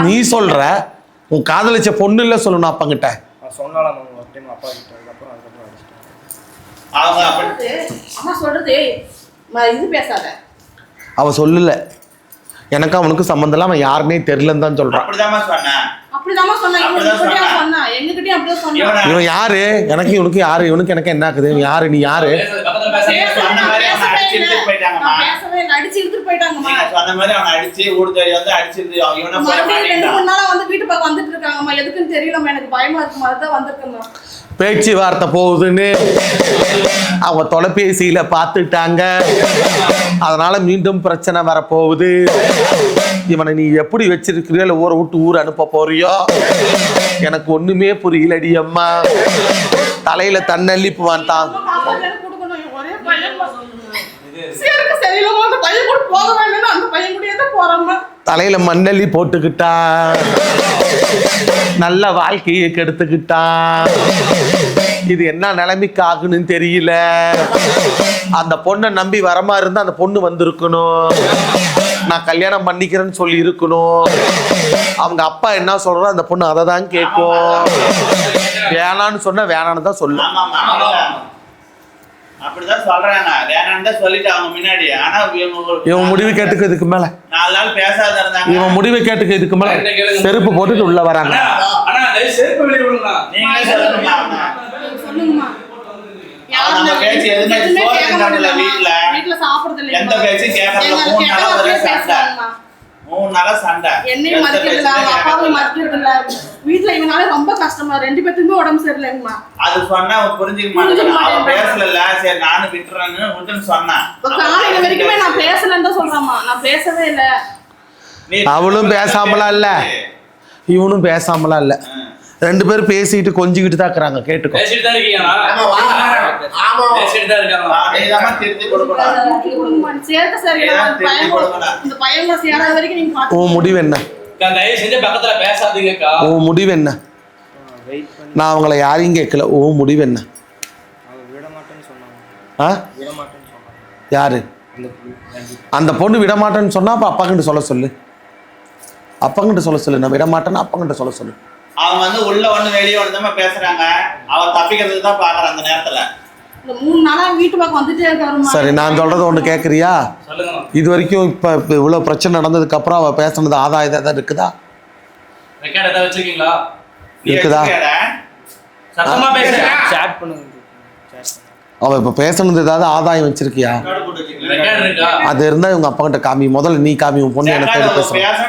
நீ சொல்ற உன் காதலிச்ச பொண்ணு இல்ல சொல்லணும் சொன்னாலும் அப்பா கிட்ட அதுக்கப்புறம் அதுக்கப்புறம் அடிச்சிட்டேன். அவங்க அப்படி சொல்றது, அம்மா சொல்றது ம- இது பேசாத. அவ சொல்லல. எனக்கு அவனுக்கு சம்மந்தம் இல்ல அவன் யாருன்னே தெரியலன்னு தான் சொல்றான். இவன் யாரு? எனக்கு இவனுக்கு யாரு? இவனுக்கு எனக்கு என்ன ஆகுது? இவன் யாரு? நீ யாரு? பேசுறது பக்கத்துல பேசுறீங்க பேசவே சொன்ன நான் மாதிரி அவனை பேசவே அடிச்சு இல்லை. இழுத்துட்டு போயிட்டாங்கம்மா. நான் பேசவே இல்லை. அடிச்சு இழுத்துட்டு போயிட்டாங்கம்மா. நீங்க சொன்ன மாதிரி அவனை அடிச்சு ஊடுதறி வந்து அடிச்சிருந்து இவனை போய் மறுபடியும் ரெண்டு மாட்டிக்கிட்டான் மூணு நாளா வந்து வீட்டு பக்கம் வந்துட்டு இருக்காங்கம்மா எதுக்குன்னு தெரியலம்மா எனக்கு பயமா இருக்குமா அதுதான் வந்திருக்கேம்மா பேச்சுவார்த்தை போகுதுன்னு அவங்க தொலைபேசியில பார்த்துட்டாங்க அதனால மீண்டும் பிரச்சனை வரப்போகுது இவனை நீ எப்படி வச்சிருக்கிறியோ இல்லை ஊரை விட்டு ஊர் அனுப்ப போறியோ எனக்கு ஒண்ணுமே புரியலடி அம்மா தலையில தன்னள்ளிப்பு வான்ட்டான் அம்மா காப்பாத்தி எனக்கு கொடுக்கணும். என் ஒரே பையன்மா. சரிக்கு அந்த பையன் கூட போக வேணும்னு அந்த பையன் கூடயே தான் போறேம்மா. தலையில மண்ணள்ளி போட்டுக்கிட்டா. நல்ல வாழ்க்கையை கெடுத்துக்கிட்டா. இது என்ன நிலைமைக்கு ஆகுன்னு தெரியல. அந்த பொண்ணை நம்பி வரமா இருந்தா அந்த பொண்ணு வந்திருக்கணும். நான் கல்யாணம் பண்ணிக்கிறேன்னு சொல்லி இருக்கணும். அவங்க அப்பா என்ன சொல்றோ அந்த பொண்ணு அதை தான் கேட்கும். வேணான்னு சொன்னா வேணான்னு தான் சொல்லும். அப்படிதான். சொல்றாங்க வேணான்னு சொல்லிட்டு அவங்க முன்னாடி ஆனா இவன் முடிவு கேட்டுக்க இதுக்கு மேல நாலு நாள் பேசாத இருந்தாங்க இவன் முடிவு கேட்டுக்க இதுக்கு மேல செருப்பு போட்டுட்டு உள்ள வராங்க செருப்பு வெளிய விடுங்கண்ணா. நீங்களே? சொல்லுங்கம்மா. அவன் நம்ம பேச்சு எதுவுமே சோறு சாப்பிடுறது இல்லைம்மா. எந்த பேச்சும் கேட்கறதில்ல. எங்க மூணு நாளா ஒரே சண்டை. மூணு நாளா சண்டை என்னையும் மதிக்கிறது அவங்க கேட்கறதில்ல. மதிக்கிறது இல்ல. வீட்ல இவனால ரொம்ப கஷ்டமா ரெண்டு பேத்துக்குமே உடம்பு சரியில்லைங்கம்மா அது சொன்னா அவன் புரிஞ்சுக்க மாட்டேங்கிறான் அவன். பேசல சரி நானும் விட்டுறேன்னு விட்டுன்னு சொன்னான். நான் பேசலன்னு தான் சொல்றேம்மா. நான் பேசவே இல்ல. அவளும் பேசாமலாம் இல்ல? இவனும் பேசாமலாம் இல்ல? ரெண்டு பேரும் பேசிட்டு கொஞ்சிக்கிட்டு தான் இருக்கிறாங்க கேட்டுக்கோ. உன் முடிவு என்ன? உன் முடிவு என்ன? நான் அவங்கள யாரையும் கேட்கல. உன் முடிவு என்ன? ஆ? விட மாட்டேன்னு சொன்னாங்க யாரு? அந்த பொண்ணு. அந்த பொண்ணு விட மாட்டேன்னு சொன்னா அப்ப அப்பா கிட்ட சொல்ல சொல்லு. அப்பா கிட்ட சொல்ல சொல்லு. நான் விட மாட்டேன்னு அப்பா கிட்ட சொல்ல சொல்லு. அவன் வந்து உள்ள ஒண்ணு வெளியே ஒண்ணுதாம்மா பேசுறாங்க. அவன் தப்பிக்கிறதுக்கு தான் பாக்குறான் அந்த நேரத்துல. இந்த மூணு நாளா வீட்டு பக்கம் வந்துட்டே இருக்காருமா சரி நான் சொல்றது ஒண்ணு கேட்குறியா இது வரைக்கும் இப்ப இவ்வளவு பிரச்சனை நடந்ததுக்கு அப்புறம் அவ பேசுனது ஆதாயம் ஏதாவது இருக்குதா? ரெக்கார்ட் ஏதாவது வச்சிருக்கீங்களா? நீ இருக்குதா? வச்சுக்கடா. சத்தமா பேசுறேன் சேட் பண்ணுங்க சேட் அவ இப்ப பேசுனது ஏதாவது ஆதாயம் வச்சிருக்கியா அது இருந்தா இவங்க அப்பா கிட்ட காமி முதல்ல நீ காமி உன் பொண்ணு எனக்கு ரெக்கார்டு